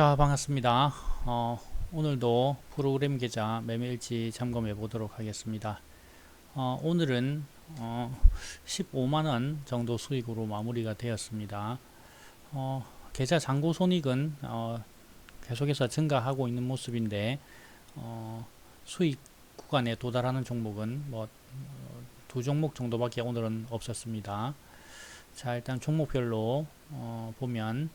자 반갑습니다. 어, 오늘도 프로그램 계좌 매매일지 점검해 보도록 하겠습니다. 어, 오늘은 어, 15만원 정도 수익으로 마무리가 되었습니다. 어, 계좌 잔고 손익은 어, 계속해서 증가하고 있는 모습인데 어, 수익 구간에 도달하는 종목은 뭐 두 종목 정도밖에 오늘은 없었습니다. 자 일단 종목별로 어, 보면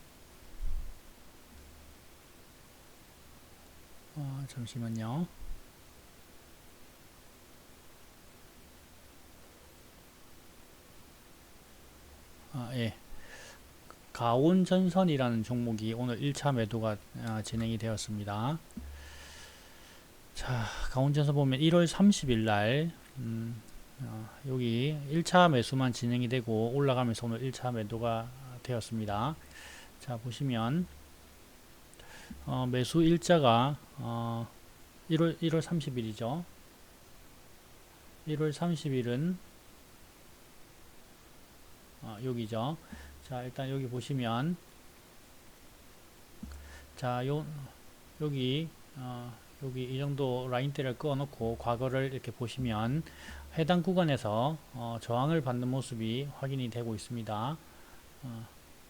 어, 잠시만요. 아, 예. 가온전선이라는 종목이 오늘 1차 매도가 아, 진행이 되었습니다. 자, 가온전선 보면 1월 30일 날, 음, 어, 여기 1차 매수만 진행이 되고 올라가면서 오늘 1차 매도가 되었습니다. 자, 보시면, 어, 매수 일자가 어, 1월 1월 30일이죠. 1월 30일은 어, 여기죠. 자, 일단 여기 보시면 자, 요 여기 어, 여기 이 정도 라인대를 그어 놓고 과거를 이렇게 보시면 해당 구간에서 어, 저항을 받는 모습이 확인이 되고 있습니다. 어,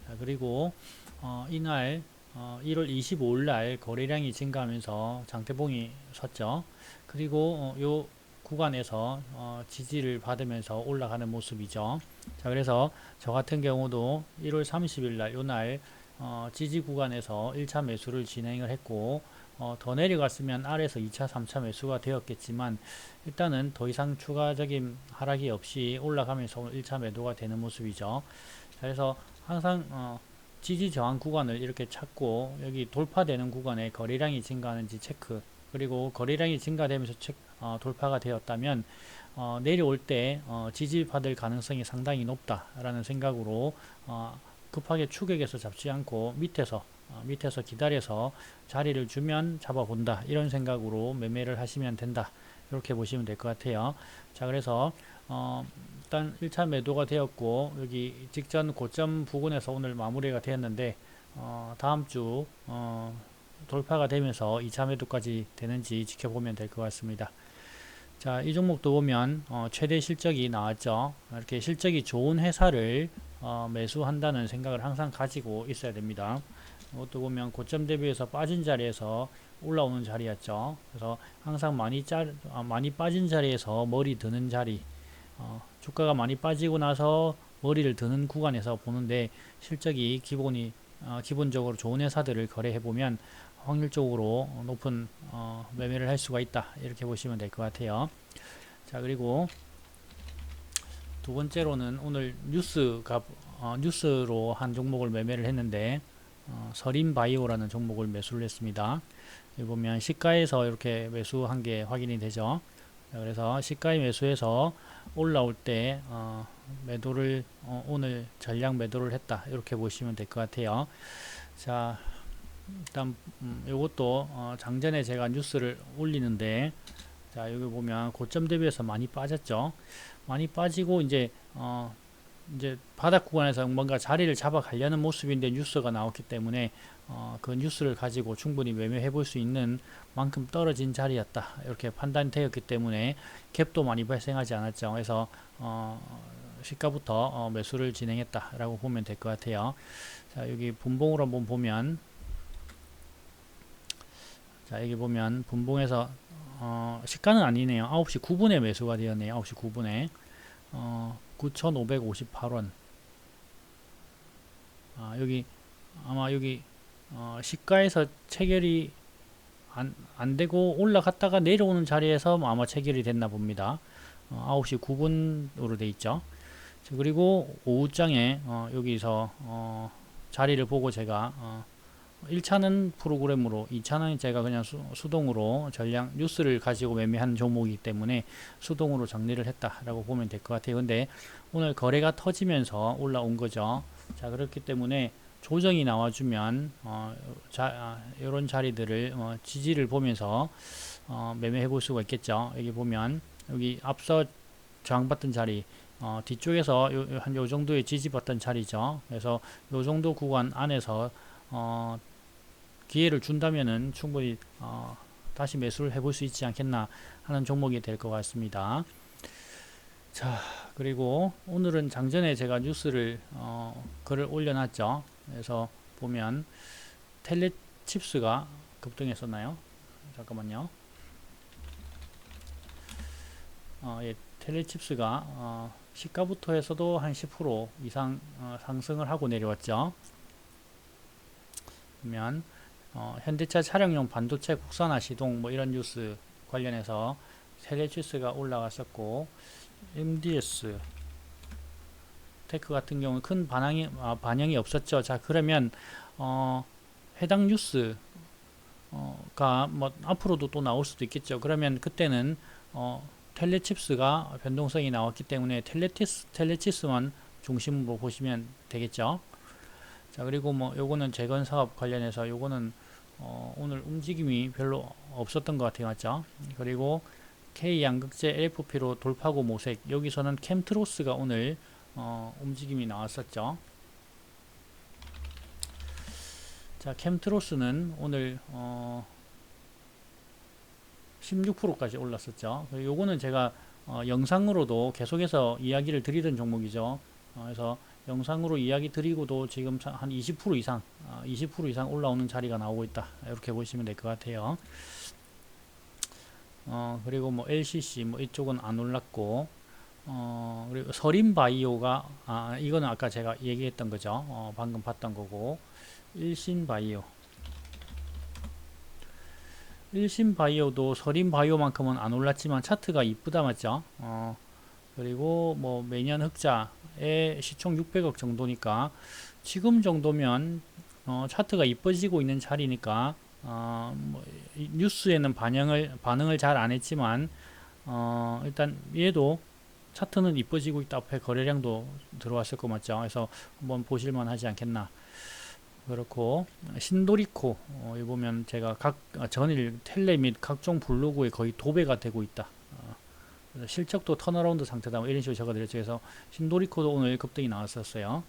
자, 그리고 어, 이날 어, 1월 25일 날 거래량이 증가하면서 장대봉이 섰죠. 그리고 어, 요 구간에서 어, 지지를 받으면서 올라가는 모습이죠. 자, 그래서 저 같은 경우도 1월 30일 날 요날 어, 지지 구간에서 1차 매수를 진행을 했고 어, 더 내려갔으면 아래에서 2차, 3차 매수가 되었겠지만 일단은 더 이상 추가적인 하락이 없이 올라가면서 오늘 1차 매도가 되는 모습이죠. 자, 그래서 항상 어, 지지 저항 구간을 이렇게 찾고 여기 돌파되는 구간에 거래량이 증가하는지 체크 그리고 거래량이 증가되면서 체크, 어, 돌파가 되었다면 어, 내려올 때 어, 지지받을 가능성이 상당히 높다라는 생각으로 어, 급하게 추격해서 잡지 않고 밑에서 어, 밑에서 기다려서 자리를 주면 잡아본다. 이런 생각으로 매매를 하시면 된다. 이렇게 보시면 될 것 같아요. 자 그래서 어, 일단 1차 매도가 되었고 여기 직전 고점 부근에서 오늘 마무리가 되었는데 어, 다음 주 어, 돌파가 되면서 2차 매도까지 되는지 지켜보면 될 것 같습니다. 자, 이 종목도 보면 어, 최대 실적이 나왔죠. 이렇게 실적이 좋은 회사를 어, 매수한다는 생각을 항상 가지고 있어야 됩니다. 이것도 보면 고점 대비해서 빠진 자리에서 올라오는 자리였죠. 그래서 항상 많이 짜, 아, 많이 빠진 자리에서 머리 드는 자리 어, 주가가 많이 빠지고 나서 머리를 드는 구간에서 보는데 실적이 기본이 어, 기본적으로 좋은 회사들을 거래해 보면 확률적으로 높은 어, 매매를 할 수가 있다 이렇게 보시면 될 것 같아요. 자 그리고 두 번째로는 오늘 뉴스가 어, 뉴스로 한 종목을 매매를 했는데 어, 서린바이오라는 종목을 매수를 했습니다. 여기 보면 시가에서 이렇게 매수한 게 확인이 되죠. 그래서 시가에 매수해서 올라올 때 어, 매도를 어, 오늘 전량 매도를 했다. 이렇게 보시면 될 것 같아요. 자 일단 음, 이것도 어, 장전에 제가 뉴스를 올리는데 자 여기 보면 고점 대비해서 많이 빠졌죠. 많이 빠지고 이제 어, 이제 바닥 구간에서 뭔가 자리를 잡아 가려는 모습인데 뉴스가 나왔기 때문에 어, 그 뉴스를 가지고 충분히 매매해 볼 수 있는 만큼 떨어진 자리였다. 이렇게 판단되었기 때문에 갭도 많이 발생하지 않았죠. 그래서 어, 시가부터 어, 매수를 진행했다 라고 보면 될 것 같아요. 자 여기 분봉으로 한번 보면 자 여기 보면 분봉에서 어, 시가는 아니네요. 9시 9분에 매수가 되었네요. 9시 9분에 어, 9,558원 아, 여기 아마 여기 어, 시가에서 체결이 안, 안 되고 올라갔다가 내려오는 자리에서 아마 체결이 됐나 봅니다. 어, 9시 9분으로 돼 있죠. 그리고 오후장에 어, 여기서 어, 자리를 보고 제가 어, 1차는 프로그램으로 2차는 제가 그냥 수, 동으로 전량 뉴스를 가지고 매매한 종목이기 때문에 수동으로 정리를 했다라고 보면 될 것 같아요. 근데 오늘 거래가 터지면서 올라온 거죠. 자 그렇기 때문에 조정이 나와주면 어, 자, 아, 이런 자리들을 어, 지지를 보면서 어, 매매해 볼 수가 있겠죠. 여기 보면 여기 앞서 저항받던 자리 어, 뒤쪽에서 한 요 정도의 지지받던 자리죠. 그래서 요 정도 구간 안에서 어, 기회를 준다면은 충분히 어, 다시 매수를 해볼 수 있지 않겠나 하는 종목이 될 것 같습니다. 자 그리고 오늘은 장전에 제가 뉴스를 어, 글을 올려놨죠. 그래서 보면 텔레칩스가 급등했었나요? 잠깐만요. 어, 예, 텔레칩스가 어, 시가부터 해서도 한 10% 이상 어, 상승을 하고 내려왔죠. 보면 어, 현대차 차량용 반도체 국산화 시동 뭐 이런 뉴스 관련해서 텔레칩스가 올라갔었고 MDS 테크 같은 경우는 큰 반항이 아, 반영이 없었죠. 자 그러면 어, 해당 뉴스 가 뭐 앞으로도 또 나올 수도 있겠죠. 그러면 그때는 어, 텔레칩스가 변동성이 나왔기 때문에 텔레티스 텔레치스만 중심으로 보시면 되겠죠. 자 그리고 뭐 요거는 재건 사업 관련해서 요거는 어, 오늘 움직임이 별로 없었던 것 같아요, 맞죠? 그리고 K 양극재 LFP로 돌파구 모색 여기서는 캠트로스가 오늘 어, 움직임이 나왔었죠. 자 캠트로스는 오늘 어, 16%까지 올랐었죠. 요거는 제가 어, 영상으로도 계속해서 이야기를 드리던 종목이죠. 어, 그래서 영상으로 이야기 드리고도 지금 한 20% 이상, 어, 20% 이상 올라오는 자리가 나오고 있다. 이렇게 보시면 될 것 같아요. 어, 그리고 뭐 LCC 뭐 이쪽은 안 올랐고, 어, 그리고 서린바이오가, 아, 이거는 아까 제가 얘기했던 거죠. 어, 방금 봤던 거고, 일신바이오. 일신바이오도 서린바이오만큼은 안 올랐지만 차트가 이쁘다 맞죠? 어, 그리고 뭐 매년 흑자의 시총 600억 정도니까 지금 정도면 어, 차트가 이뻐지고 있는 자리니까 어, 뭐 뉴스에는 반영을 반응을 잘 안 했지만 어, 일단 얘도 차트는 이뻐지고 있다 앞에 거래량도 들어왔을 거 맞죠? 그래서 한번 보실만 하지 않겠나. 그렇고 신도리코 어, 이 보면 제가 각 아, 전일 텔레 및 각종 블로그에 거의 도배가 되고 있다. 어, 그래서 실적도 턴어라운드 상태다. 뭐 이런 식으로 적어드렸죠. 그래서 신도리코도 오늘 급등이 나왔었어요.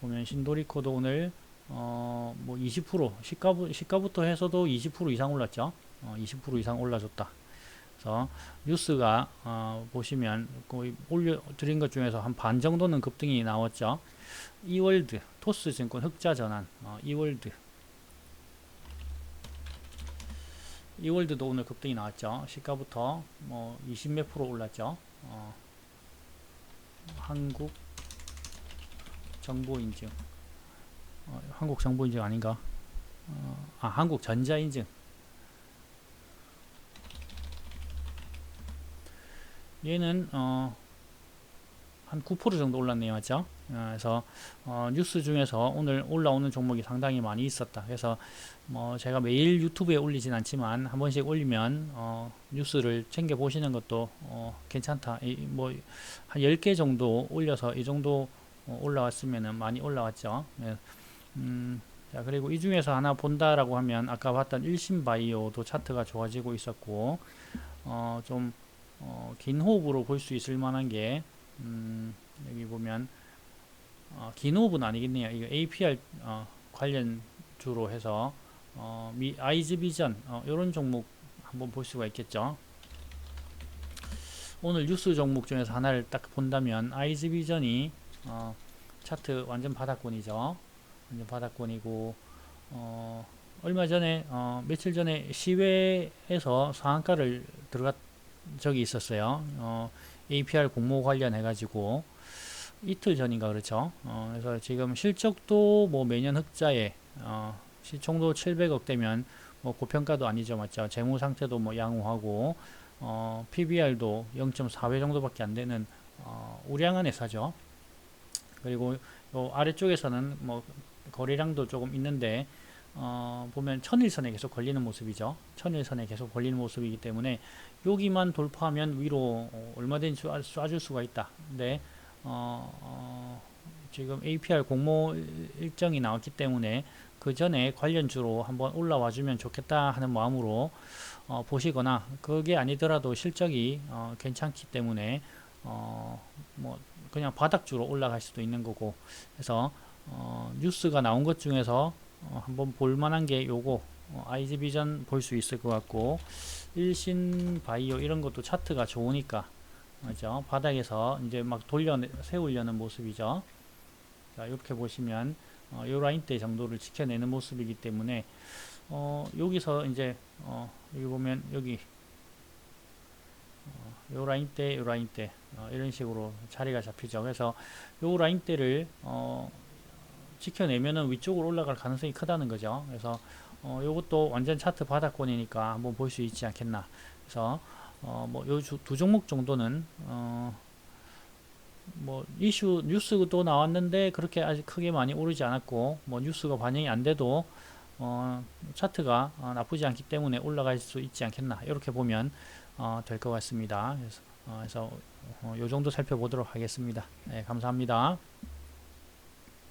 보면 신도리코도 오늘 어, 뭐 20% 시가부, 시가부터 해서도 20% 이상 올랐죠. 어, 20% 이상 올라줬다. 그래서 뉴스가 어, 보시면 거의 올려드린 것 중에서 한 반 정도는 급등이 나왔죠. 이월드 토스증권 흑자 전환 어, 이월드 이월드도 오늘 급등이 나왔죠. 시가부터 뭐 20몇 프로 올랐죠. 어, 한국 정보 인증 어, 한국 정보 인증 아닌가? 어, 아 한국 전자 인증 얘는 어, 한 9% 정도 올랐네요. 맞죠? 어, 그래서 어, 뉴스 중에서 오늘 올라오는 종목이 상당히 많이 있었다. 그래서 뭐 제가 매일 유튜브에 올리진 않지만 한 번씩 올리면 어, 뉴스를 챙겨 보시는 것도 어, 괜찮다. 뭐한 10개 정도 올려서 이 정도 어, 올라왔으면 많이 올라왔죠. 네. 음, 자 그리고 이 중에서 하나 본다라고 하면 아까 봤던 일신바이오도 차트가 좋아지고 있었고 어, 좀 어, 긴 호흡으로 볼 수 있을 만한 게 음, 여기 보면 어, 긴 호흡은 아니겠네요. 이거 APR 어, 관련 주로 해서 어, 미, 아이즈 비전 이런 종목 한번 볼 수가 있겠죠. 오늘 뉴스 종목 중에서 하나를 딱 본다면 아이즈 비전이 어, 차트 완전 바닥권이죠. 완전 바닥권이고 어, 얼마 전에 어, 며칠 전에 시외에서 상한가를 들어갔 적이 있었어요. 어, APR 공모 관련해 가지고 이틀 전인가 그렇죠. 어, 그래서 지금 실적도 뭐 매년 흑자에 어, 시총도 700억 되면 뭐 고평가도 아니죠, 맞죠? 재무 상태도 뭐 양호하고 어, PBR도 0.4배 정도밖에 안 되는 어, 우량한 회사죠. 그리고 요 아래쪽에서는 뭐 거래량도 조금 있는데 어, 보면 천일선에 계속 걸리는 모습이죠. 천일선에 계속 걸리는 모습이기 때문에 여기만 돌파하면 위로 어, 얼마든지 쏴줄 수가 있다. 근데 어, 어, 지금 APR 공모 일정이 나왔기 때문에 그 전에 관련주로 한번 올라와 주면 좋겠다 하는 마음으로 어, 보시거나 그게 아니더라도 실적이 어, 괜찮기 때문에 어, 뭐 그냥 바닥주로 올라갈 수도 있는 거고 그래서 어, 뉴스가 나온 것 중에서 어, 한번 볼 만한 게 요거 어, 아이즈비전 볼 수 있을 것 같고 일신 바이오 이런 것도 차트가 좋으니까 그죠? 바닥에서 이제 막 돌려 세우려는 모습이죠. 자 이렇게 보시면 어, 요 라인대 정도를 지켜내는 모습이기 때문에 어, 여기서 이제 어, 여기 보면 여기 어, 요 라인대 요 라인대 어, 이런 식으로 자리가 잡히죠. 그래서 요 라인대를 어, 지켜내면은 위쪽으로 올라갈 가능성이 크다는 거죠. 그래서 어, 요것도 완전 차트 바닥권이니까 한번 볼 수 있지 않겠나. 그래서 어, 뭐요 두 종목 정도는 어, 뭐 이슈 뉴스도 나왔는데 그렇게 아직 크게 많이 오르지 않았고 뭐 뉴스가 반영이 안 돼도 어, 차트가 어, 나쁘지 않기 때문에 올라갈 수 있지 않겠나 이렇게 보면 어, 될 것 같습니다. 그래서, 어, 그래서 어, 요 정도 살펴보도록 하겠습니다. 네, 감사합니다.